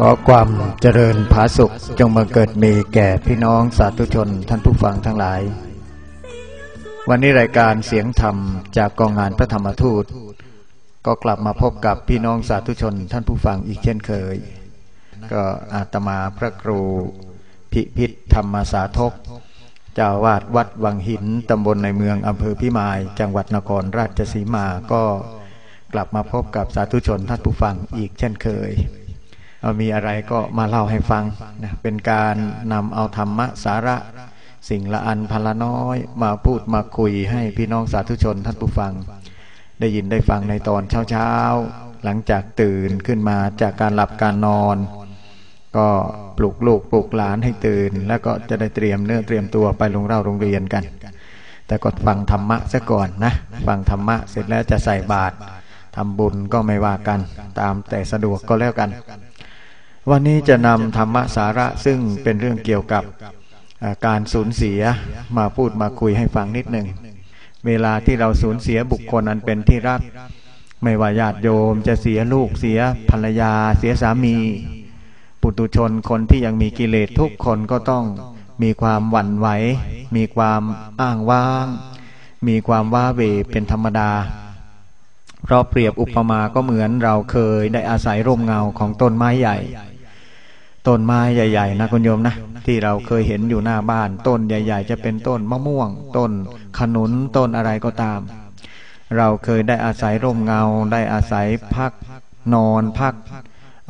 ขอความเจริญผาสุขจงบังเกิดมีแก่พี่น้องสาธุชนท่านผู้ฟังทั้งหลาย วันนี้รายการเสียงธรรมจากกองงานพระธรรมทูต ก็กลับมาพบกับพี่น้องสาธุชนท่านผู้ฟังอีกเช่นเคย ก็อาตมาพระครูพิพิธธรรมสาธกเจ้าวาดวัดวังหินตำบลในเมืองอำเภอพิมาย จังหวัดนครราชสีมาก็กลับมาพบกับสาธุชนท่านผู้ฟังอีกเช่นเคย มีอะไรก็มาเล่าให้ฟังนะเป็นการนำเอาธรรมะสาระสิ่งละอันพละน้อยมาพูดมาคุยให้พี่น้องสาธุชนท่านผู้ฟัง ได้ยินได้ฟังในตอนเช้าๆ หลังจากตื่นขึ้นมาจากการหลับการนอน ก็ปลุกลูกปลุกหลานให้ตื่น แล้วก็จะได้เตรียมเนื้อเตรียมตัวไปโรงเรียนโรงเรียนกัน แต่ก็ฟังธรรมะซะก่อนนะ ฟังธรรมะเสร็จแล้วจะใส่บาตรทำบุญก็ไม่ว่ากัน ตามแต่สะดวกก็แล้วกัน วันนี้จะนำธรรมสาระซึ่งเป็นเรื่องเกี่ยวกับการสูญเสียมาพูดมาคุยให้ฟังนิดหนึ่ง เวลาที่เราสูญเสียบุคคลอันเป็นที่รัก ไม่ว่าญาติโยมจะเสียลูกเสียภรรยา เสียสามี ปุตุชนคนที่ยังมีกิเลสทุกคนก็ต้องมีความหวั่นไหว มีความอ้างว้าง มีความว้าเวเป็นธรรมดา เพราะเปรียบอุปมาก็เหมือนเราเคยได้อาศัยร่มเงาของต้นไม้ใหญ่ ต้นไม้ใหญ่ ๆนะคุณโยมนะที่เราเคยเห็นอยู่หน้าบ้าน ต้นใหญ่ ๆ จะเป็นต้นมะม่วง ต้นขนุนต้นอะไรก็ตาม เราเคยได้อาศัยร่มเงา ได้อาศัยพักนอนพัก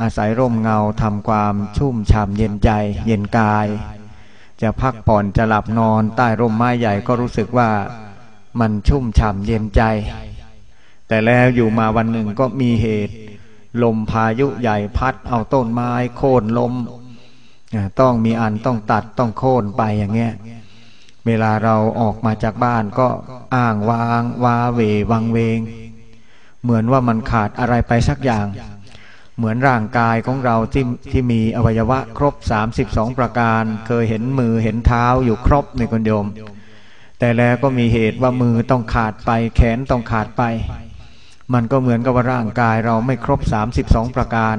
อาศัยร่มเงาทำความชุ่มฉ่ำเย็นใจ เย็นกาย จะพักผ่อนจะหลับนอนใต้ร่มไม้ใหญ่ก็รู้สึกว่ามันชุ่มฉ่ำเย็นใจ แต่แล้วอยู่มาวันหนึ่งก็มีเหตุ ลมพายุใหญ่พัด เอาต้นไม้โค่นลมต้องมีอันต้องตัดต้องโค่นไปอย่างเงี้ยเวลาเราออกมาจากบ้านก็อ้างวางวาเววังเวง เหมือนว่ามันขาดอะไรไปสักอย่าง เหมือนร่างกายของเราที่ที่มีอวัยวะครบ 32 ประการ เคยเห็นมือเห็นเท้าอยู่ครบในคนโยม แต่แล้วก็มีเหตุว่ามือต้องขาดไปแขนต้องขาดไป มันก็เหมือนกับว่าร่างกายเราไม่ครบ 32 ประการ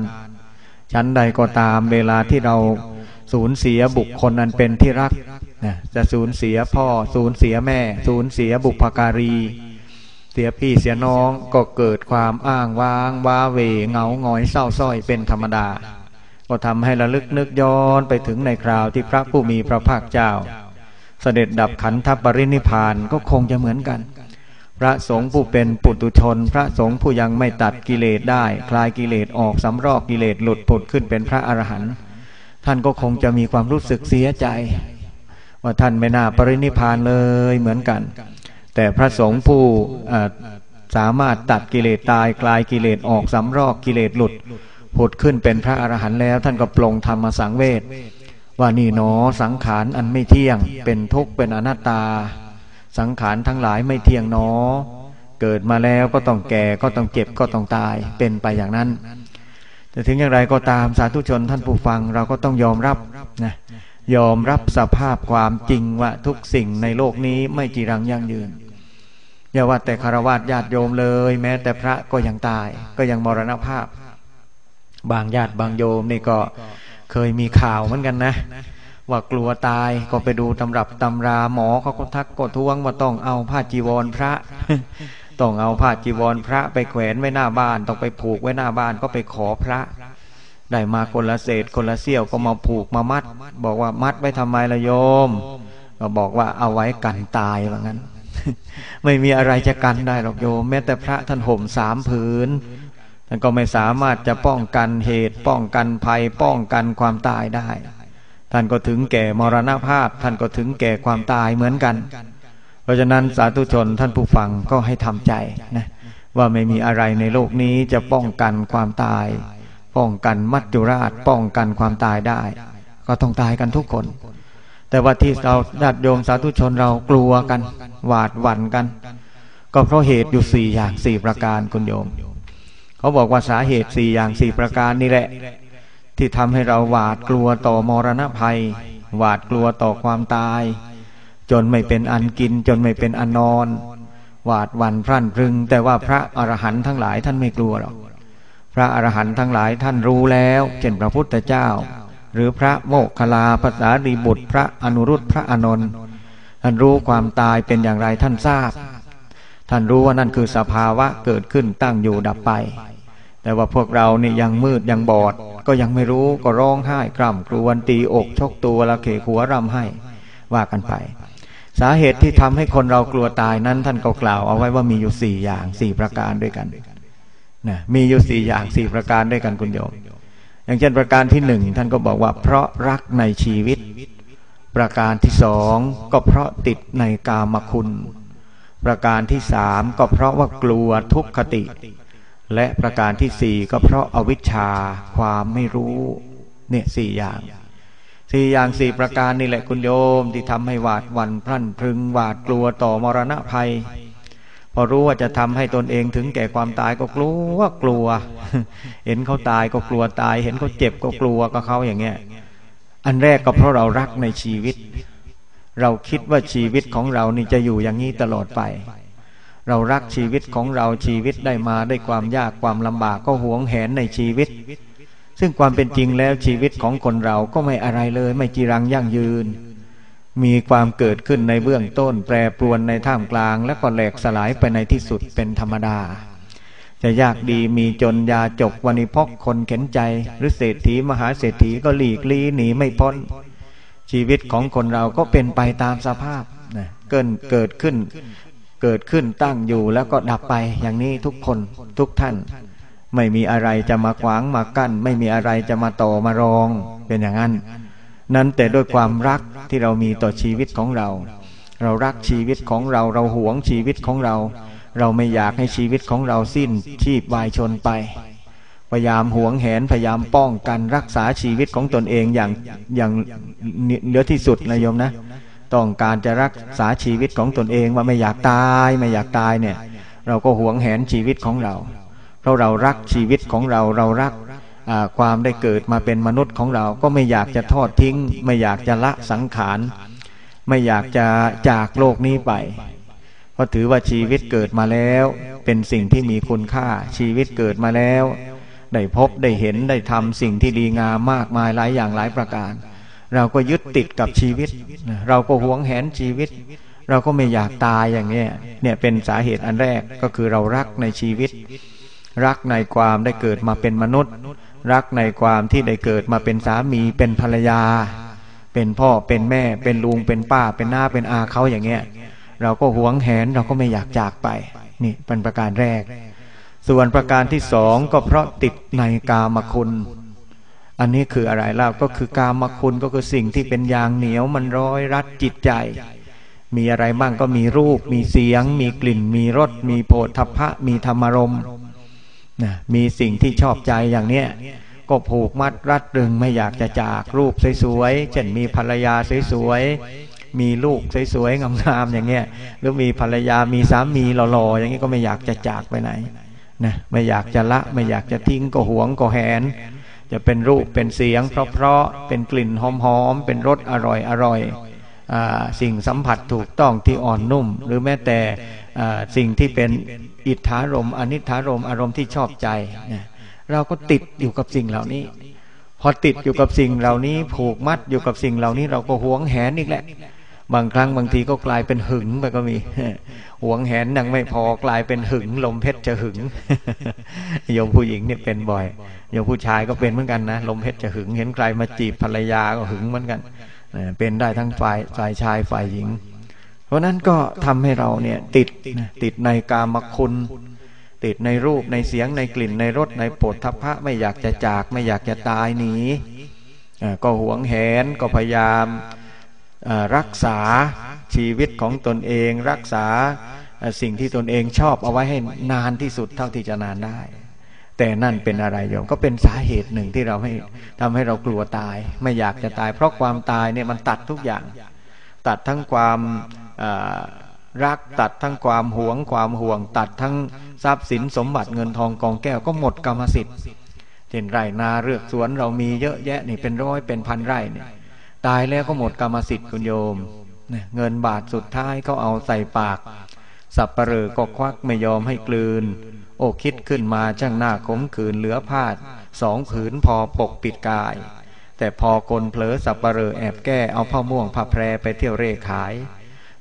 ชั้นใดก็ตามเวลาที่เราสูญเสียบุคคลอันเป็นที่รักนะจะสูญเสียพ่อสูญเสียแม่ สูญเสียบุพการี เสียพี่เสียน้องก็เกิดความอ้างว้างว้าเวเหงาหงอยเศร้าส้อยเป็นธรรมดา ก็ทำให้ระลึกนึกย้อนไปถึงในคราวที่พระผู้มีพระภาคเจ้า เสด็จดับขันธปรินิพานก็คงจะเหมือนกัน พระสงฆ์ผู้เป็นปุตุชน พระสงฆ์ผู้ยังไม่ตัดกิเลสได้ คลายกิเลสออกสำรอกกิเลสหลุดผุดขึ้นเป็นพระอรหันต์ท่านก็คงจะมีความรู้สึกเสียใจ ว่าท่านไม่น่าปรินิพานเลยเหมือนกัน แต่พระสงฆ์ผู้สามารถตัดกิเลสตายคลายกิเลสออกสำรอกกิเลสหลุดผุดขึ้นเป็นพระอรหันต์แล้ว ท่านก็ปลงธรรมสังเวชว่านี่หนอสังขารอันไม่เที่ยงเป็นทุกข์เป็นอนัตตา สังขารทั้งหลายไม่เที่ยงหนอ เกิดมาแล้วก็ต้องแก่ก็ต้องเจ็บก็ต้องตายเป็นไปอย่างนั้น แต่ถึงอย่างไรก็ตามสาธุชนท่านผู้ฟังเราก็ต้องยอมรับนะยอมรับสภาพความจริงว่าทุกสิ่งในโลกนี้ไม่จีรังยั่งยืนอย่าว่าแต่คารวะญาติโยมเลย แม้แต่พระก็ยังตายก็ยังมรณภาพ บางญาติบางโยมนี่ก็เคยมีข่าวเหมือนกันนะ ว่ากลัวตายก็ไปดูตำรับตำราหมอเขาก็ทักกดท้วงว่าต้องเอาผ้าจีวรพระ ต้องเอาผ้าจีวรพระไปแขวนไว้หน้าบ้าน ต้องไปผูกไว้หน้าบ้านก็ไปขอพระ ได้มาคนละเศษคนละเสี้ยวก็มาผูกมามัด บอกว่ามัดไว้ทำไมละโยม ก็บอกว่าเอาไว้กันตายว่างั้น ไม่มีอะไรจะกันได้หรอกโยม แม้แต่พระท่านห่มสามผืนท่านก็ไม่สามารถจะป้องกันเหตุป้องกันภัยป้องกันความตายได้ ท่านก็ถึงแก่มรณภาพ ท่านก็ถึงแก่ความตายเหมือนกัน เพราะฉะนั้นสาธุชนท่านผู้ฟังก็ให้ทำใจนะว่าไม่มีอะไรในโลกนี้จะป้องกันความตาย ป้องกันมัจจุราช ป้องกันความตายได้ ก็ต้องตายกันทุกคน แต่ว่าที่เราญาติโยมสาธุชนเรากลัวกัน หวาดหวั่นกัน ก็เพราะเหตุอยู่สี่อย่างสี่ประการคุณโยม เขาบอกว่าสาเหตุสี่อย่างสี่ประการนี่แหละ ที่ทำให้เราหวาดกลัวต่อมรณะภัย หวาดกลัวต่อความตาย จนไม่เป็นอันกินจนไม่เป็นอันนอน หวาดวันพรั่นพรึง แต่ว่าพระอรหันต์ทั้งหลายท่านไม่กลัวหรอกพระอรหันต์ทั้งหลายท่านรู้แล้ว เช่นพระพุทธเจ้า หรือพระโมคคัลลาภาษาดีบุตร พระอนุรุตพระอนนท์ท่านรู้ความตายเป็นอย่างไรท่านทราบ ท่านรู้ว่านั่นคือสภาวะเกิดขึ้นตั้งอยู่ดับไป แต่ว่าพวกเรานี่ยังมืดยังบอด ก็ยังไม่รู้ก็ร้องไห้กล่ำกรวนตีอกชกตัวละเขหัวรำให้ว่ากันไป สาเหตุที่ทำให้คนเรากลัวตายนั้นท่านก็กล่าวเอาไว้ว่ามีอยู่สี่อย่างสี่ประการด้วยกันนะมีอยู่สี่อย่างสี่ประการด้วยกันคุณโยม อย่างเช่นประการที่หนึ่งท่านก็บอกว่า เพราะรักในชีวิต ประการที่สองก็เพราะติดในกามคุณ ประการที่สามก็เพราะว่ากลัวทุกขติ และประการที่สี่ก็เพราะอาวิชชาความไม่รู้เนี่ยสี่อย่างสี่อย่างสี่ประการนี่แหละคุณโยมที่ทำให้หวาดวันพรั่นพรึงหวาดกลัวต่อมรณะภัย พอรู้ว่าจะทำให้ตนเองถึงแก่ความตายก็กลัวกลัว เห็นเขาตายก็กลัวตาย เห็นเขาเจ็บก็กลัวก็เขาอย่างเงี้ยอันแรกก็เพราะเรารักในชีวิต เราคิดว่าชีวิตของเรานี่จะอยู่อย่างนี้ตลอดไป เรารักชีวิตของเราชีวิตได้มาได้ความยากความลำบากก็หวงแหนในชีวิต ซึ่งความเป็นจริงแล้วชีวิตของคนเราก็ไม่อะไรเลย ไม่จีรังยั่งยืน มีความเกิดขึ้นในเบื้องต้น แปรปรวนในท่ามกลาง และก็แหลกสลายไปในที่สุดเป็นธรรมดา จะยากดีมีจนยาจกวันิพกคนเข็นใจ หรือเศรษฐีมหาเศรษฐีก็หลีกลี่หนีไม่พ้น ชีวิตของคนเราก็เป็นไปตามสภาพนะเกินเกิดขึ้น เกิดขึ้นตั้งอยู่แล้วก็ดับไปอย่างนี้ทุกคนทุกท่าน ไม่มีอะไรจะมาขวางมากั้น ไม่มีอะไรจะมาต่อมารองเป็นอย่างนั้น นั้นแต่ด้วยความรักที่เรามีต่อชีวิตของเรา เรารักชีวิตของเราเราหวงชีวิตของเรา เราไม่อยากให้ชีวิตของเราสิ้นชีพวายชนไป พยายามหวงแหนพยายามป้องกันรักษาชีวิตของตนเองอย่างอย่างเหลือที่สุดนะโยมนะ ต้องการจะรักษาชีวิตของตนเองว่าไม่อยากตายไม่อยากตายเนี่ยเราก็หวงแหนชีวิตของเรา เพราะเรารักชีวิตของเราเรารักความได้เกิดมาเป็นมนุษย์ของเราก็ไม่อยากจะทอดทิ้ง ไม่อยากจะละสังขาร ไม่อยากจะจากโลกนี้ไป เพราะถือว่าชีวิตเกิดมาแล้ว เป็นสิ่งที่มีคุณค่าชีวิตเกิดมาแล้ว ได้พบได้เห็นได้ทำสิ่งที่ดีงามมากมายหลายอย่างหลายประการ เราก็ยึดติดกับชีวิต เราก็หวงแหนชีวิต เราก็ไม่อยากตายอย่างนี้เนี่ยเป็นสาเหตุอันแรกก็คือเรารักในชีวิต รักในความได้เกิดมาเป็นมนุษย์ รักในความที่ได้เกิดมาเป็นสามีเป็นภรรยา เป็นพ่อเป็นแม่ เป็นลุงเป็นป้า เป็นหน้าเป็นอาเขาอย่างเงี้ยเราก็หวงแหนเราก็ไม่อยากจากไป นี่เป็นประการแรก ส่วนประการที่สองก็เพราะติดในกามคุณ อันนี้คืออะไรเล่าก็คือกามคุณก็คือสิ่งที่เป็นยางเหนียวมันร้อยรัดจิตใจ มีอะไรบ้างก็มีรูป มีเสียง มีกลิ่น มีรส มีโผฏฐัพพะ มีธรรมรมนะมีสิ่งที่ชอบใจอย่างเนี้ยก็ผูกมัดรัดรึงไม่อยากจะจากรูปสวยๆ เช่นมีภรรยาสวยๆ มีลูกสวยๆ งามๆ อย่างเงี้ย หรือมีภรรยา มีสามีหล่อๆ อย่างนี้ก็ไม่อยากจะจากไปไหนนะ ไม่อยากจะละ ไม่อยากจะทิ้งก็หวงก็แหน จะเป็นรูปเป็นเสียง เพราะๆเป็นกลิ่นหอมๆเป็นรสอร่อยอร่อยสิ่งสัมผัสถูกต้องที่อ่อนนุ่ม หรือแม้แต่สิ่งที่เป็นอิทธารมอนิธารมอารมณ์ที่ชอบใจเราก็ติดอยู่กับสิ่งเหล่านี้ พอติดอยู่กับสิ่งเหล่านี้ ผูกมัดอยู่กับสิ่งเหล่านี้ เราก็หวงแหนอีกแหละ บางครั้งบางทีก็กลายเป็นหึงไปก็มีหวงแหนยังไม่พอกลายเป็นหึง ลมเพชรจะหึงโยมผู้หญิงเนี่ยเป็นบ่อย โยมผู้ชายก็เป็นเหมือนกันนะลมเพชรจะหึงเห็นใครมาจีบภรรยาก็หึงเหมือนกันเป็นได้ทั้งฝ่ายฝ่ายชายฝ่ายหญิง เพราะนั้นก็ทำให้เราเนี่ยติดติดในกามคุณ ติดในรูปในเสียงในกลิ่นในรสในโผฏฐัพพะไม่อยากจะจากไม่อยากจะตายหนีก็หวงแหนก็พยายามรักษาชีวิตของตนเองรักษาสิ่งที่ตนเองชอบเอาไว้ให้นานที่สุดเท่าที่จะนานได้ แต่นั่นเป็นอะไรโยมก็เป็นสาเหตุหนึ่งที่เราให้ทำให้เรากลัวตาย ไม่อยากจะตาย เพราะความตายเนี่ยมันตัดทุกอย่าง ตัดทั้งความรักตัดทั้งความหวง ความห่วง ตัดทั้งทรัพย์สินสมบัติเงินทองกองแก้วก็หมดกรรมสิทธิ์เช่นไรนาเรือกสวนเรามีเยอะแยะนี่เป็นร้อยเป็นพันไร่เนี่ยตายแล้วก็หมดกรรมสิทธิ์คุณโยมเงินบาทสุดท้ายเขาเอาใส่ปาก สับปะเรอก็ควักไม่ยอมให้กลืน โอ้คิดขึ้นมาช่างหน้าขมขืนเหลือผ้าสองผืนพอปกปิดกาย แต่พอกลเผลอสับปะเรอแอบแก้เอาผ้าม่วงผ้าแพรไปเที่ยวเร่ขาย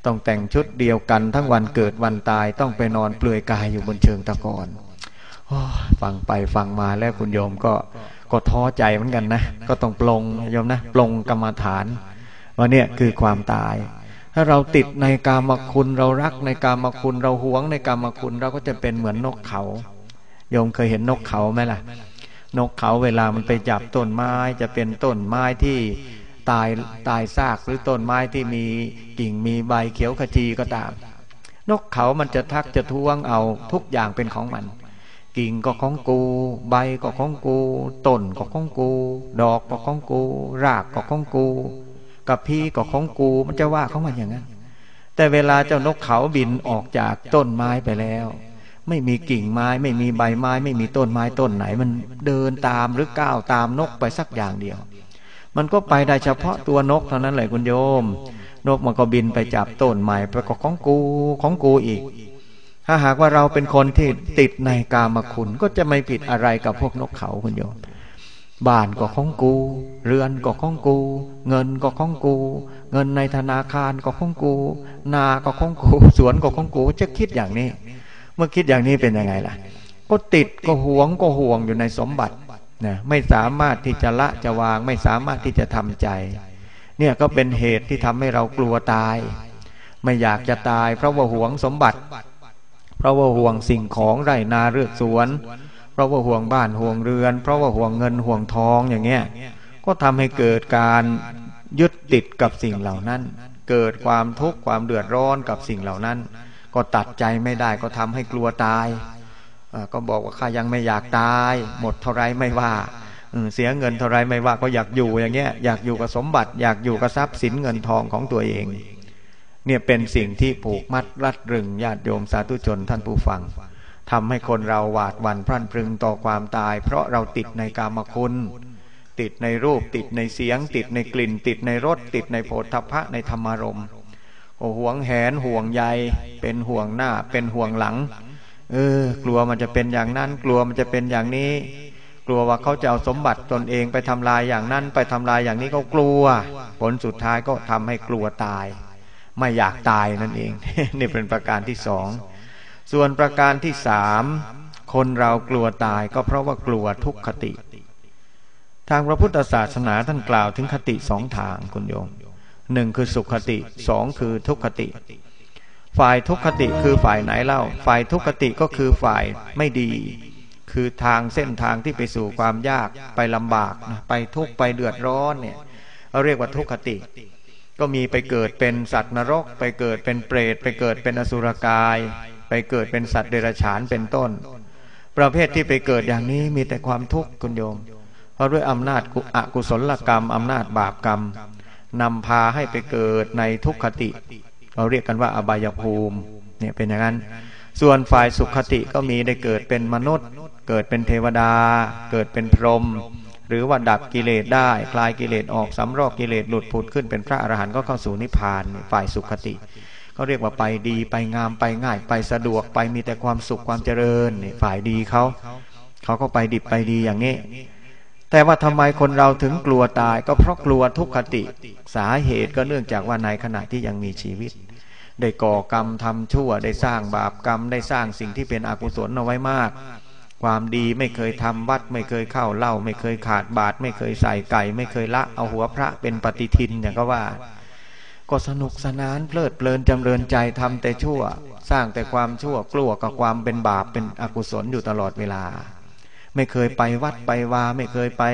ต้องแต่งชุดเดียวกันทั้งวันเกิดวันตายต้องไปนอนเปลือยกายอยู่บนเชิงตะกอนฟังไปฟังมาแล้วคุณโยมก็ก็ท้อใจเหมือนกันนะ ก็ต้องปลงโยมนะปลงกรรมฐานว่าเนี่ยคือความตาย ถ้าเราติดในกามคุณเรารักในกามคุณเราหวงในกามคุณเราก็จะเป็นเหมือนนกเขาโยมเคยเห็นนกเขาไหมล่ะ นกเขาเวลามันไปจับต้นไม้จะเป็นต้นไม้ที่ตายตายซากหรือต้นไม้ที่มีกิ่งมีใบเขียวขจีก็ตาม นกเขามันจะทักจะท้วงเอาทุกอย่างเป็นของมัน กิ่งก็ของกู ใบก็ของกู ต้นก็ของกู ดอกก็ของกู รากก็ของกู กับพี่ก็ของกูมันจะว่าเของมันอย่างนั้นแต่เวลาเจ้านกเขาบินออกจากต้นไม้ไปแล้ว ไม่มีกิ่งไม้ ไม่มีใบไม้ ไม่มีต้นไม้ต้นไหน มันเดินตามหรือก้าวตามนกไปสักอย่างเดียว มันก็ไปได้เฉพาะตัวนกเท่านั้นแหละคุณโยม นกมันก็บินไปจับต้นไม้ไปก็ของกูของกูอีก ถ้าหากว่าเราเป็นคนที่ติดในกามคุณก็จะไม่ผิดอะไรกับพวกนกเขาคุณโยม บ้านก็ของกู เรือนก็ของกู เงินก็ของกู เงินในธนาคารก็ของกู นาก็ของกูสวนก็ของกู จะคิดอย่างนี้ เมื่อคิดอย่างนี้เป็นยังไงล่ะ ก็ติดก็หวงก็ห่วงอยู่ในสมบัตินะไม่สามารถที่จะละจะวาง ไม่สามารถที่จะทำใจ เนี่ยก็เป็นเหตุที่ทำให้เรากลัวตาย ไม่อยากจะตาย เพราะว่าหวงสมบัติ เพราะว่าห่วงสิ่งของไรนาเรือกสวน เพราะว่าห่วงบ้านห่วงเรือน เพราะว่าห่วงเงินห่วงทองอย่างเงี้ยก็ทำให้เกิดการยึดติดกับสิ่งเหล่านั้น เกิดความทุกข์ความเดือดร้อนกับสิ่งเหล่านั้น ก็ตัดใจไม่ได้ก็ทำให้กลัวตายก็บอกว่าข้ายังไม่อยากตาย หมดเท่าไรไม่ว่าเสียเงินเท่าไรไม่ว่าก็อยากอยู่อย่างเงี้ยอยากอยู่กับสมบัติ อยากอยู่กับทรัพย์สินเงินทองของตัวเอง เนี่ยเป็นสิ่งที่ผูกมัดรัดรึงญาติโยมสาธุชนท่านผู้ฟัง ทำให้คนเราหวาดหวั่นพรั่นพรึงต่อความตาย เพราะเราติดในกามคุณ ติดในรูปติดในเสียง ติดในกลิ่น ติดในรสติดในโผฏฐัพพะในธรรมารมโอห่วงแหนห่วงใยเป็นห่วงหน้า เป็นห่วงหลัง เออ กลัวมันจะเป็นอย่างนั้น กลัวมันจะเป็นอย่างนี้ กลัวว่าเขาจะเอาสมบัติตนเองไปทำลายอย่างนั้น ไปทำลายอย่างนี้ก็กลัว ผลสุดท้ายก็ทำให้กลัวตาย ไม่อยากตายนั่นเอง นี่เป็นประการที่สอง ส่วนประการที่สามคนเรากลัวตายก็เพราะว่ากลัวทุกขติ ทางพระพุทธศาสนาท่านกล่าวถึงคติสองทางคุณโยมหนึ่งคือสุขติสองคือทุกขติ ฝ่ายทุกขติคือฝ่ายไหนเล่า ฝ่ายทุกขติก็คือฝ่ายไม่ดี คือทางเส้นทางที่ไปสู่ความยากไปลำบากไปทุกไปเดือดร้อนเนี่ยเราเรียกว่าทุกขติ ก็มีไปเกิดเป็นสัตว์นรก ไปเกิดเป็นเปรต ไปเกิดเป็นอสุรกาย ไปเกิดเป็นสัตว์เดรัจฉานเป็นต้น ประเภทที่ไปเกิดอย่างนี้มีแต่ความทุกข์คุณโยม เพราะด้วยอำนาจอกุศลกรรมอำนาจบาปกรรมนำพาให้ไปเกิดในทุกขติ เราเรียกกันว่าอบายภูมิเนี่ยเป็นอย่างนั้น ส่วนฝ่ายสุขติก็มีได้เกิดเป็นมนุษย์ เกิดเป็นเทวดา เกิดเป็นพรหมหรือว่าดับกิเลสได้ คลายกิเลสออกสำรอกกิเลสหลุดผุดขึ้นเป็นพระอรหันต์ก็เข้าสู่นิพพานฝ่ายสุขติ เขาเรียกว่าไปดีไปงามไปง่าย ไปสะดวกไปมีแต่ความสุขความเจริญนี่ฝ่ายดีเขาเขาก็ไปดิบไปดีอย่างนี้ แต่ว่าทำไมคนเราถึงกลัวตาย ก็เพราะกลัวทุกขติสาเหตุก็เนื่องจากว่าในขณะที่ยังมีชีวิต ได้ก่อกรรมทำชั่วได้สร้างบาปกรรมได้สร้างสิ่งที่เป็นอกุศลเอาไว้มากความดีไม่เคยทำวัด ไม่เคยเข้าเล่า ไม่เคยขาดบาตรไม่เคยใส่ไก่ ไม่เคยละเอาหัวพระเป็นปฏิทินอย่างก็ว่า ก็สนุกสนานเพลิดเพลินจำเริญใจทำแต่ชั่ว สร้างแต่ความชั่วกลัวกับความเป็นบาปเป็นอกุศลอยู่ตลอดเวลา ไม่เคยไปวัดไปวาไม่เคยไป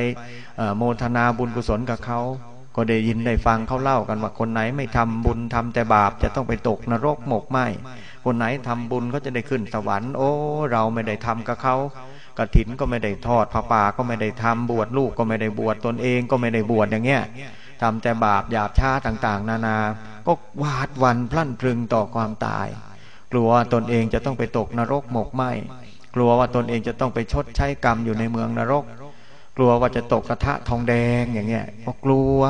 โมทนาบุญกุศลกับเขาก็ได้ยินได้ฟังเขาเล่ากันว่าคนไหนไม่ทำบุญทำแต่บาปจะต้องไปตกนรกหมกไหมคนไหนทำบุญก็จะได้ขึ้นสวรรค์โอ้ เราไม่ได้ทำกับเขากระถินก็ไม่ได้ทอดผ้าป่าก็ไม่ได้ทำบวชลูกก็ไม่ได้บวชตนเองก็ไม่ได้บวชอย่างเงี้ย ทำแต่บาปหยาบช้าต่างๆ นานา ก็วาดวันพลั่นพรึงต่อความตาย กลัวตนเองจะต้องไปตกนรกหมกไหมกลัวว่าตนเองจะต้องไปชดใช้กรรมอยู่ในเมืองนรก กลัวว่าจะตกกระทะทองแดงอย่างเงี้ยก็กลัว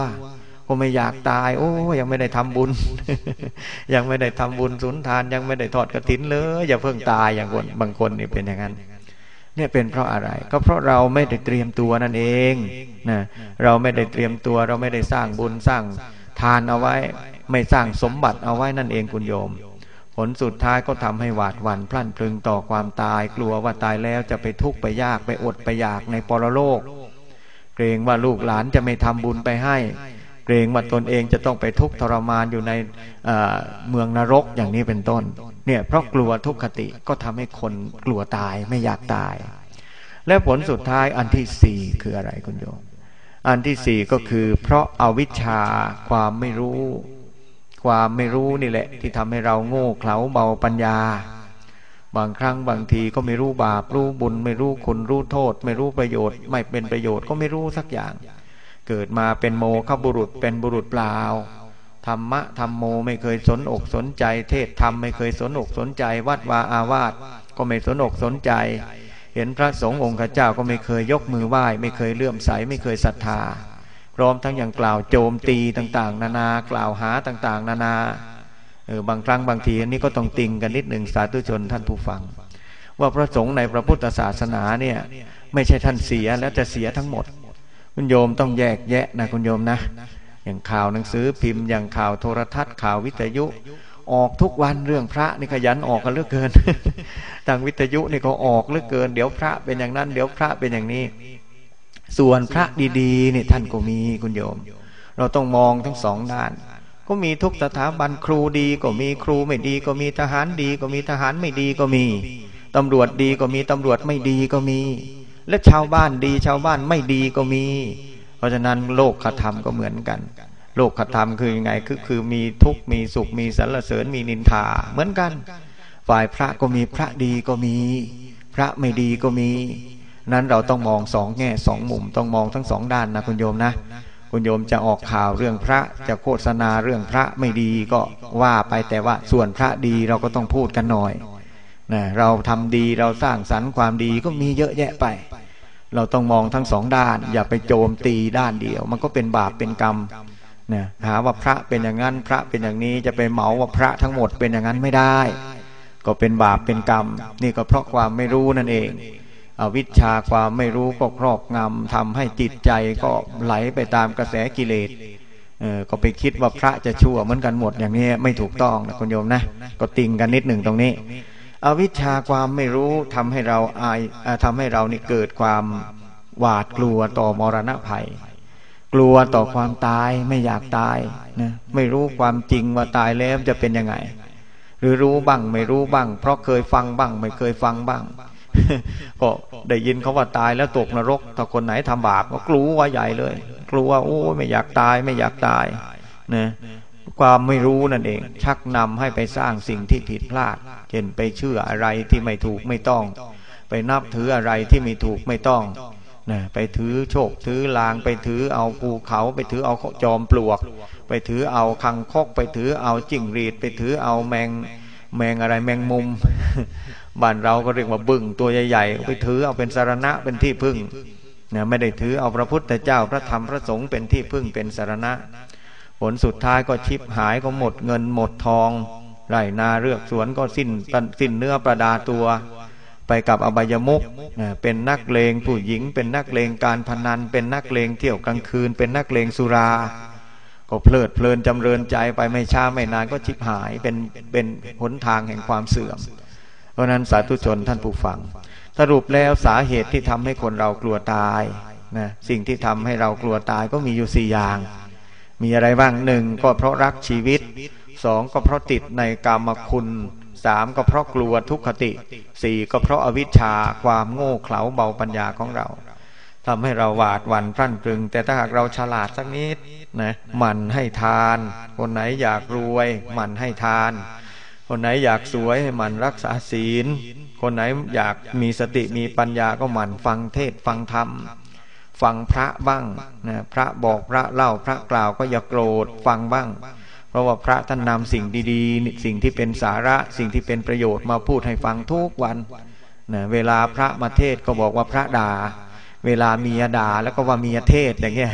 ก็ไม่อยากตาย โอ้ยังไม่ได้ทำบุญ ยังไม่ได้ทำบุญสุนทาน ยังไม่ได้ทอดกระถินเลย อย่าเพิ่งตายอย่างคนบางคนนี่เป็นอย่างนั้น เนี่ยเป็นเพราะอะไร ก็เพราะเราไม่ได้เตรียมตัวนั่นเองนะเราไม่ได้เตรียมตัว เราไม่ได้สร้างบุญสร้างทานเอาไว้ ไม่สร้างสมบัติเอาไว้นั่นเองคุณโยม ผลสุดท้ายก็ทำให้หวาดหวั่นพลั่นพลึงต่อความตาย กลัวว่าตายแล้วจะไปทุกข์ไปยากไปอดไปอยากในปรโลก เกรงว่าลูกหลานจะไม่ทำบุญไปให้ เกรงว่าตนเองจะต้องไปทุกข์ทรมานอยู่ในเมืองนรกอย่างนี้เป็นต้น เนี่ยเพราะกลัวทุกขติก็ทำให้คนกลัวตายไม่อยากตาย และผลสุดท้ายอันที่สี่คืออะไรคุณโยม อันที่สี่ก็คือเพราะอาวิชชาความไม่รู้ ความไม่รู้นี่แหละ ที่ทำให้เราโง่เขลาเบาปัญญา บางครั้งบางทีก็ไม่รู้บาปรู้บุญ ไม่รู้คุณรู้โทษ ไม่รู้ประโยชน์ ไม่เป็นประโยชน์ก็ไม่รู้สักอย่าง เกิดมาเป็นโมฆบุรุษเป็นบุรุษเปล่า ธรรมะธรรมโมไม่เคยสนอกสนใจ เทศธรรมไม่เคยสนอกสนใจ วัดวาอาวาสก็ไม่สนอกสนใจ เห็นพระสงฆ์องค์ข้าเจ้าก็ไม่เคยยกมือไหว้ ไม่เคยเลื่อมใสไม่เคยศรัทธาพร้อมทั้งอย่างกล่าวโจมตีต่างๆ นานากล่าวหาต่างๆ นานาเออบางครั้งบางทีอันนี้ก็ต้องติงกันนิดหนึ่งสาธุชนท่านผู้ฟัง ว่าพระสงฆ์ในพระพุทธศาสนาเนี่ยไม่ใช่ท่านเสียแล้วจะเสียทั้งหมด คุณโยมต้องแยกแยะนะคุณโยมนะ อย่างข่าวหนังสือพิมพ์อย่างข่าวโทรทัศน์ข่าววิทยุ ออกทุกวันเรื่องพระนี่ขยันออกกันเลือกเกินทางวิทยุนี่เขาออกเลือกเกิน เดี๋ยวพระเป็นอย่างนั้น เดี๋ยวพระเป็นอย่างนี้ ส่วนพระดีๆนี่ท่านก็มีคุณโยม เราต้องมองทั้งสองด้าน ก็มีทุกสถาบันครูดีก็มีครูไม่ดีก็มีทหารดี ก็มีทหารไม่ดีก็มีตำรวจดีก็มีตำรวจไม่ดีก็มี และชาวบ้านดีชาวบ้านไม่ดีก็มีเพ ราะฉะนั้นโลกธรรมก็เหมือนกัน โลกธรรมคือยังไงคือคือมีทุกข์มีสุขมีสรรเสริญมีนินทาเหมือนกัน ฝ่ายพระก็มีพระดีก็มี พระไม่ดีก็มี นั้นเราต้องมองสองแง่สองมุมต้องมองทั้งสองด้านนะคุณโยมนะคุณโยมจะออกข่าวเรื่องพระจะโฆษณาเรื่องพระไม่ดีก็ว่าไปแต่ว่าส่วนพระดีเราก็ต้องพูดกันหน่อยนะเราทำดีเราสร้างสรรค์ความดีก็มีเยอะแยะไป เราต้องมองทั้งสองด้าน อย่าไปโจมตีด้านเดียว มันก็เป็นบาปเป็นกรรมนะหาว่าพระเป็นอย่างนั้นพระเป็นอย่างนี้จะไปเหมาว่าพระทั้งหมดเป็นอย่างนั้นไม่ได้ ก็เป็นบาปเป็นกรรม นี่ก็เพราะความไม่รู้นั่นเองอวิชชาความไม่รู้ก็ครอบงำทำให้จิตใจก็ไหลไปตามกระแสกิเลสเออก็ไปคิดว่าพระจะชั่วเหมือนกันหมดอย่างนี้ไม่ถูกต้องนะคุณโยมนะ ก็ติงกันนิดหนึ่งตรงนี้ อวิชชาความไม่รู้ทำให้เราอายทำให้เรานี่เกิดความหวาดกลัวต่อมรณะภัย กลัวต่อความตายไม่อยากตายนะไม่รู้ความจริงว่าตายแล้วจะเป็นยังไง หรือรู้บ้างไม่รู้บ้าง เพราะเคยฟังบ้าง ไม่เคยฟังบ้าง ก็ได้ยินเขาว่าตายแล้วตกนรก ถ้าคนไหนทำบาปก็กลัวว่าใหญ่เลย กลัวโอ้ไม่อยากตายไม่อยากตายนะ ความไม่รู้นั่นเอง ชักนำให้ไปสร้างสิ่งที่ผิดพลาดเช่นไปเชื่ออะไรที่ไม่ถูกไม่ต้อง ไปนับถืออะไรที่ไม่ถูกไม่ต้องนะไปถือโชคถือลางไปถือเอาภูเขา ไปถือเอาจอมปลวก ไปถือเอาคังคก ไปถือเอาจิ้งรีด ไปถือเอาแมงแมงอะไรแมงมุมบ้านเราก็เรียกว่าบึ้งตัวใหญ่ๆ ไปถือเอาเป็นสารณะเป็นที่พึ่งนะไม่ได้ถือเอาพระพุทธเจ้าพระธรรมพระสงฆ์เป็นที่พึ่งเป็นสารณะ ผลสุดท้ายก็ชิบหายก็หมดเงินหมดทอง ไรนาเลือกสวนก็สิ้นสิ้นเนื้อประดาตัว ไปกับอบายมุกเป็นนักเลงผู้หญิง เป็นนักเลงการพนัน เป็นนักเลงเที่ยวกลางคืน เป็นนักเลงสุรา ก็เพลิดเพลินจำเริญใจไปไม่ช้าไม่นานก็ชิบหายเป็นเป็นหนทางแห่งความเสื่อม เพราะนั้นสาธุชนท่านผู้ฟัง สรุปแล้วสาเหตุที่ทำให้คนเรากลัวตายนะสิ่งที่ทำให้เรากลัวตายก็มีอยู่สี่อย่าง มีอะไรบ้างหนึ่งก็เพราะรักชีวิตสองก็เพราะติดในกามคุณสามก็เพราะกลัวทุกขติสี่ก็เพราะอาวิชชาความโง่เขลาเบาปัญญาของเราทำให้เราหวาดหวั่นพรั่นพรึง แต่ถ้าหากเราฉลาดสักนิดนะหมั่นให้ทาน คนไหนอยากรวยหมั่นให้ทาน คนไหนอยากสวยให้หมั่นรักษาศีล คนไหนอยากมีสติมีปัญญาก็หมั่นฟังเทศฟังธรรม ฟังพระบ้างนะพระบอกพระเล่าพระกล่าวก็อย่าโกรธฟังบ้าง เพราะว่าพระท่านนำสิ่งดีๆ สิ่งที่เป็นสาระสิ่งที่เป็นประโยชน์มาพูดให้ฟังทุกวันนะเวลาพระมาเทศก็บอกว่าพระด่าเวลาเมียด่าแล้วก็ว่าเมียเทศอย่างเงี้ย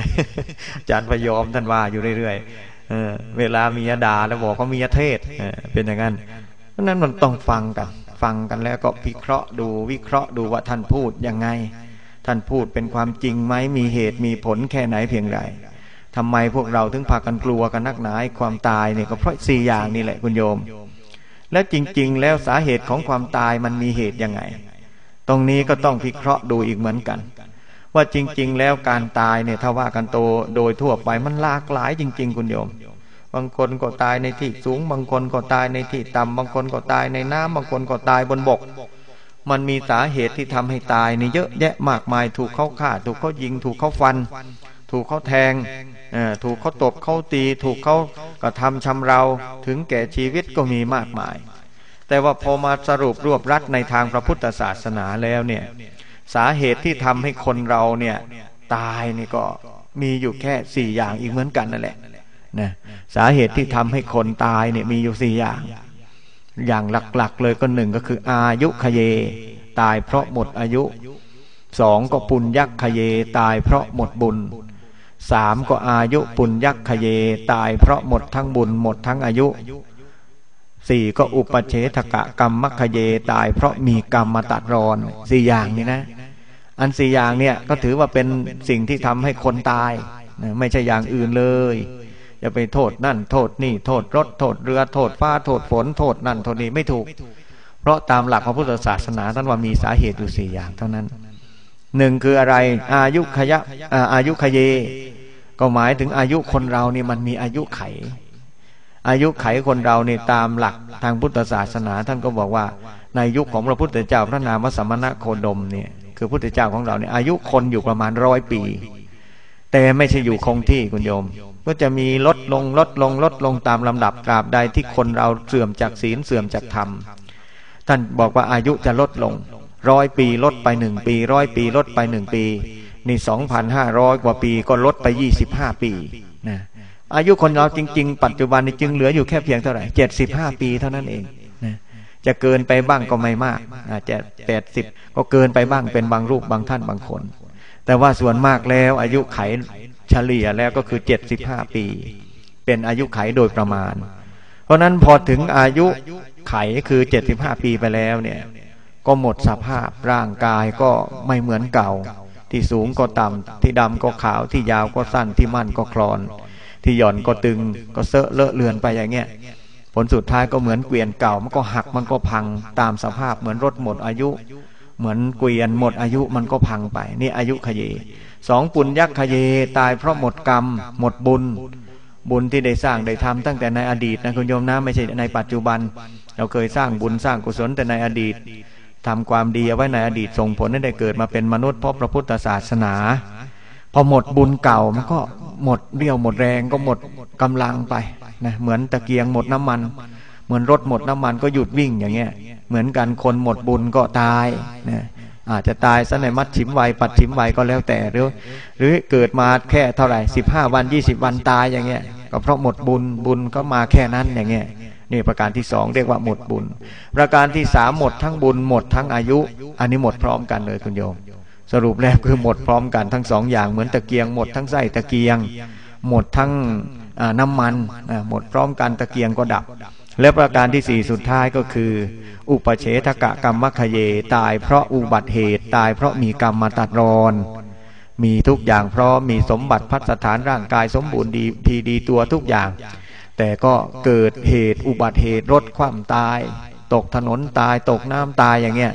อาจารย์พยอมท่านว่าอยู่เรื่อยๆเออเวลาเมียด่าแล้วบอกว่าเมียเทศเออเป็นอย่างนั้นเพราะนั้นมันต้องฟังกัน ฟังกันแล้วก็วิเคราะห์ดูวิเคราะห์ดูว่าท่านพูดยังไง ท่านพูดเป็นความจริงไหมมีเหตุมีผลแค่ไหนเพียงไรทำไมพวกเราถึงพากันกลัวกันนักหนาความตายเนี่ยก็เพราะสี่อย่างนี่แหละคุณโยม แล้วจริง ๆ แล้วสาเหตุของความตายมันมีเหตุยังไง ตรงนี้ก็ต้องพิเคราะห์ดูอีกเหมือนกัน ว่าจริง ๆ แล้วการตายเนี่ยถ้าว่ากันโตโดยทั่วไปมันหลากหลายจริง ๆ คุณโยม บางคนก็ตายในที่สูง บางคนก็ตายในที่ต่ำบางคนก็ตายในน้ำบางคนก็ตายบนบก มันมีสาเหตุที่ทำให้ตายนี่เยอะแยะมากมาย ถูกเขาฆ่า ถูกเขายิง ถูกเขาฟัน ถูกเขาแทงถูกเขาตบเขาตี ถูกเขากระทำชำเรา ถึงแก่ชีวิตก็มีมากมาย แต่ว่าพอมาสรุปรวบรัดในทางพระพุทธศาสนาแล้วเนี่ยสาเหตุที่ทำให้คนเราเนี่ยตายนี่ก็มีอยู่แค่สี่อย่างอีกเหมือนกันนั่นแหละนะสาเหตุที่ทำให้คนตายเนี่ยมีอยู่สี่อย่าง อย่างหลักๆ เลยก็หนึ่งก็คือ อายุขเย ตายเพราะหมดอายุสองก็ปุญยักขเย ตายเพราะหมดบุญสามก็อายุปุญยักขเย ตายเพราะหมดทั้งบุญหมดทั้งอายุสี่ก็อุปเฉทกะกรรมมัคเย ตายเพราะมีกรรมมาตัดรอนสี่อย่างนี้นะ อันสี่อย่างเนี่ยก็ถือว่าเป็นสิ่งที่ทำให้คนตาย ไม่ใช่อย่างอื่นเลย อย่าไปโทษนั่น โทษนี่โทษรถโทษเรือโทษฟ้าโทษฝนโทษนั่นโทษนี้ไม่ถูก เพราะตามหลักพระพุทธศาสนาท่านว่ามีสาเหตุอยู่สี่อย่างเท่านั้นหนึ่งคืออะไร อายุขยะอายุขเย ก็หมายถึงอายุคนเรานี่มันมีอายุไข อายุไขคนเราเนี่ตามหลักทางพุทธศาสนา ท่านก็บอกว่า ในยุคของพระพุทธเจ้าพระนามสมณะโคดมเนี่ยคือพุทธเจ้าของเราเนี่ยอายุคนอยู่ประมาณร้อยปี แต่ไม่ใช่อยู่คงที่คุณโยม ก็จะมีลดลงลดลงลดลงตามลำดับตราบใดที่คนเราเสื่อมจากศีลเสื่อมจากธรรม ท่านบอกว่าอายุจะลดลงร้อยปีลดไปหนึ่งปีร้อยปีลดไปหนึ่งปี นี่สองพันห้าร้อยกว่าปีก็ลดไปยี่สิบห้าปีนะอายุคนเราจริง ๆ ปัจจุบันนี้จึงเหลืออยู่แค่เพียงเท่าไหร่เจ็ดสิบห้าปีเท่านั้นเองนะจะเกินไปบ้างก็ไม่มากอาจจะแปดสิบก็เกินไปบ้างเป็นบางรูปบางท่านบางคน แต่ว่าส่วนมากแล้วอายุไข เฉลี่ยแล้วก็คือเจ็ดสิบห้าปี เป็นอายุไขโดยประมาณ เพราะนั้นพอถึงอายุไขคือเจ็ดสิบห้าปีไปแล้วเนี่ย ก็หมดสภาพร่างกายก็ไม่เหมือนเก่า ที่สูงก็ต่ำที่ดำก็ขาวที่ยาวก็สั้นที่มั่นก็คลอน ที่หย่อนก็ตึงก็เซอะเลอะเลือนไปอย่างเงี้ยผลสุดท้ายก็เหมือนเกวียนเก่ามันก็หักมันก็พังตามสภาพเหมือนรถหมดอายุ เหมือนเกวียนหมดอายุมันก็พังไป นี่อายุขยี สองปุญยักขยตายเพราะหมดกรรม หมดบุญ บุญที่ได้สร้างได้ทำตั้งแต่ในอดีตนะคุณโยมนะไม่ใช่ในปัจจุบัน เราเคยสร้างบุญสร้างกุศลแต่ในอดีตทำความดีเอาไว้ในอดีตส่งผลให้ได้เกิดมาเป็นมนุษย์เพราะพระพุทธศาสนา พอหมดบุญเก่ามันก็หมดเรี่ยวหมดแรงก็หมดกำลังไปนะเหมือนตะเกียงหมดน้ำมัน เหมือนรถหมดน้ำมันก็หยุดวิ่งอย่างเงี้ย เหมือนกันคนหมดบุญก็ตายนะ อาจจะตายซะในมัดฉิมไวปัดฉิมไวก็แล้วแต่หรือหรือเกิดมาแค่เท่าไหร่สิบห้าวันยี่สิบวันตายอย่างเงี้ยก็เพราะหมดบุญบุญก็มาแค่นั้นอย่างเงี้ยนี่ประการที่สองเรียกว่าหมดบุญ ประการที่สามหมดทั้งบุญหมดทั้งอายุ อันนี้หมดพร้อมกันเลยคุณโยม สรุปแล้วคือหมดพร้อมกันทั้งสองอย่างเหมือนตะเกียงหมดทั้งไส้ตะเกียง หมดทั้งน้ำมันหมดพร้อมกันตะเกียงก็ดับ และประการที่สี่สุดท้ายก็คือ อุปเฉทกะกรรมคเยตายเพราะอุบัติเหตุตายเพราะมีกรรมมาตัดรอน มีทุกอย่างพร้อมมีสมบัติพัฒฐานร่างกายสมบูรณ์ดีพีดีตัวทุกอย่าง แต่ก็เกิดเหตุอุบัติเหตุรถคว่ำตาย ตกถนนตายตกน้ำตายอย่างเงี้ย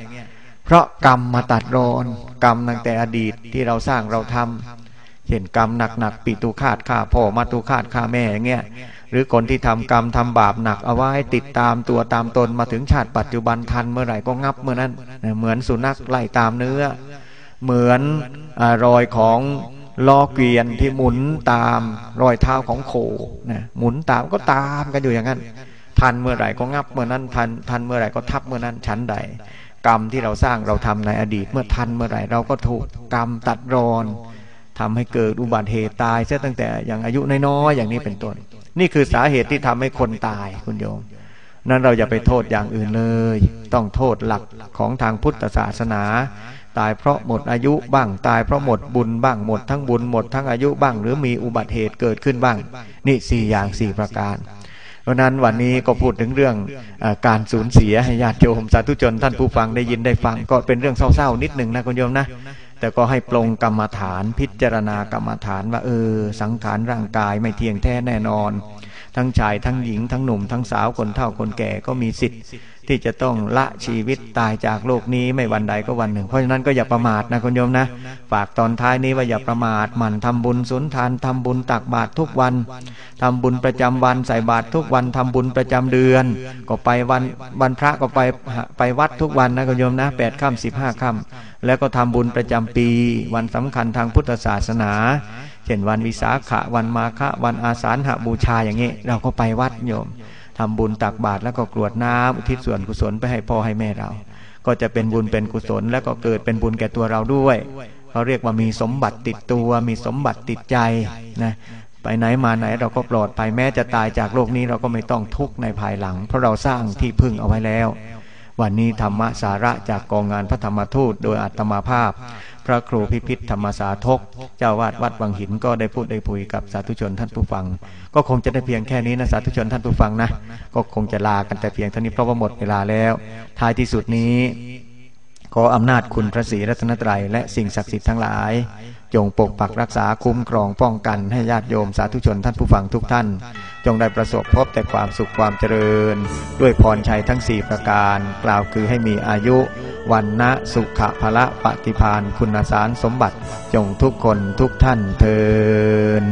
เพราะกรรมมาตัดรอน กรรมตั้งแต่อดีตที่เราสร้างเราทำ เห็นกรรมหนักๆปีตุคาดฆ่าพ่อมาตุคาดฆ่าแม่อย่างเงี้ยหรือคนที่ทำกรรมทำบาปหนักเอาไว้ติดตามตัวตามตนมาถึงชาติปัจจุบันทันเมื่อไหร่ก็งับเมื่อนั้น เหมือนสุนัขไล่ตามเนื้อ เหมือนรอยของล้อเกวียนที่หมุนตามรอยเท้าของโคนะหมุนตามก็ตามกันอยู่อย่างนั้น ทันเมื่อไหร่ก็งับเมื่อนั้นทันทันเมื่อไหร่ก็ทับเมื่อนั้นชั้นใด กรรมที่เราสร้างเราทำในอดีต เมื่อทันเมื่อไหร่เราก็ถูกกรรมตัดรอน ทำให้เกิดอุบัติเหตุตายเสียตั้งแต่อย่างอายุน้อยๆอย่างนี้เป็นต้น นี่คือสาเหตุที่ทำให้คนตายคุณโยม นั้นเราอย่าไปโทษอย่างอื่นเลย ต้องโทษหลักของทางพุทธศาสนา ตายเพราะหมดอายุบ้างตายเพราะหมดบุญบ้างหมดทั้งบุญหมดทั้งอายุบ้าง หรือมีอุบัติเหตุเกิดขึ้นบ้าง นี่สี่อย่างสี่ประการเพราะนั้นวันนี้ก็พูดถึงเรื่องอการสูญเสียให้ญาติโยมสาธุชนท่านผู้ฟังได้ยินได้ฟังก็เป็นเรื่องเศร้าๆนิดหนึ่งนะคุณโยมนะ แต่ก็ให้ปรงกรรมฐานพิจารณากรรมฐานว่าเออ สังขารร่างกายไม่เที่ยงแท้แน่นอน ทั้งชายทั้งหญิงทั้งหนุ่มทั้งสาวคนเฒ่าคนแก่ก็มีสิทธิ์ ที่จะต้องละชีวิตตายจากโลกนี้ไม่วันใดก็วันหนึ่ง เพราะฉะนั้นก็อย่าประมาทนะคุณโยมนะฝากตอนท้ายนี้ว่าอย่าประมาทหมั่นทำบุญสุนทานทำบุญตักบาตรทุกวันทำบุญประจำวันใส่บาตรทุกวันทำบุญประจำเดือน ก็ไปวันวันพระก็ไปไปวัดทุกวันนะคุณโยมนะแปดค่ำสิบห้าค่ำแล้วก็ทำบุญประจำปี วันสำคัญทางพุทธศาสนา เช่นวันวิสาขะวันมาฆะวันอาสาฬหบูชาอย่างนี้ เราก็ไปวัดโยมทำบุญตักบาตรแล้วก็กรวดน้ำอุทิศส่วนกุศลไปให้พ่อให้แม่เรา ก็จะเป็นบุญเป็นกุศล แล้วก็เกิดเป็นบุญแก่ตัวเราด้วยเขาเรียกว่ามีสมบัติติดตัวมีสมบัติติดใจนะไปไหนมาไหนเราก็ปลอดภัยแม้จะตายจากโลกนี้เราก็ไม่ต้องทุกข์ในภายหลัง เพราะเราสร้างที่พึ่งเอาไว้แล้ว วันนี้ธรรมะสาระจากกองงานพระธรรมทูตโดยอัตมาภาพ พระครูพิพิธธรรมสาทก เจ้าวาดวัดวังหินก็ได้พูดได้พูยกับสาธุชนท่านผู้ฟัง ก็คงจะได้เพียงแค่นี้นะสาธุชนท่านผู้ฟังนะ ก็คงจะลากันแต่เพียงเท่านี้เพราะว่าหมดเวลาแล้ว ท้ายที่สุดนี้ขออำนาจคุณพระศรีรัตนตรัยและสิ่งศักดิ์สิทธิ์ทั้งหลาย จงปกปักรักษาคุ้มครองป้องกันให้ญาติโยมสาธุชนท่านผู้ฟังทุกท่าน จงได้ประสบพบแต่ความสุขความเจริญ ด้วยพรชัยทั้งสี่ประการ กล่าวคือให้มีอายุวันนะสุขะพละปฏิพานคุณสารสมบัติ จงทุกคนทุกท่านเทิน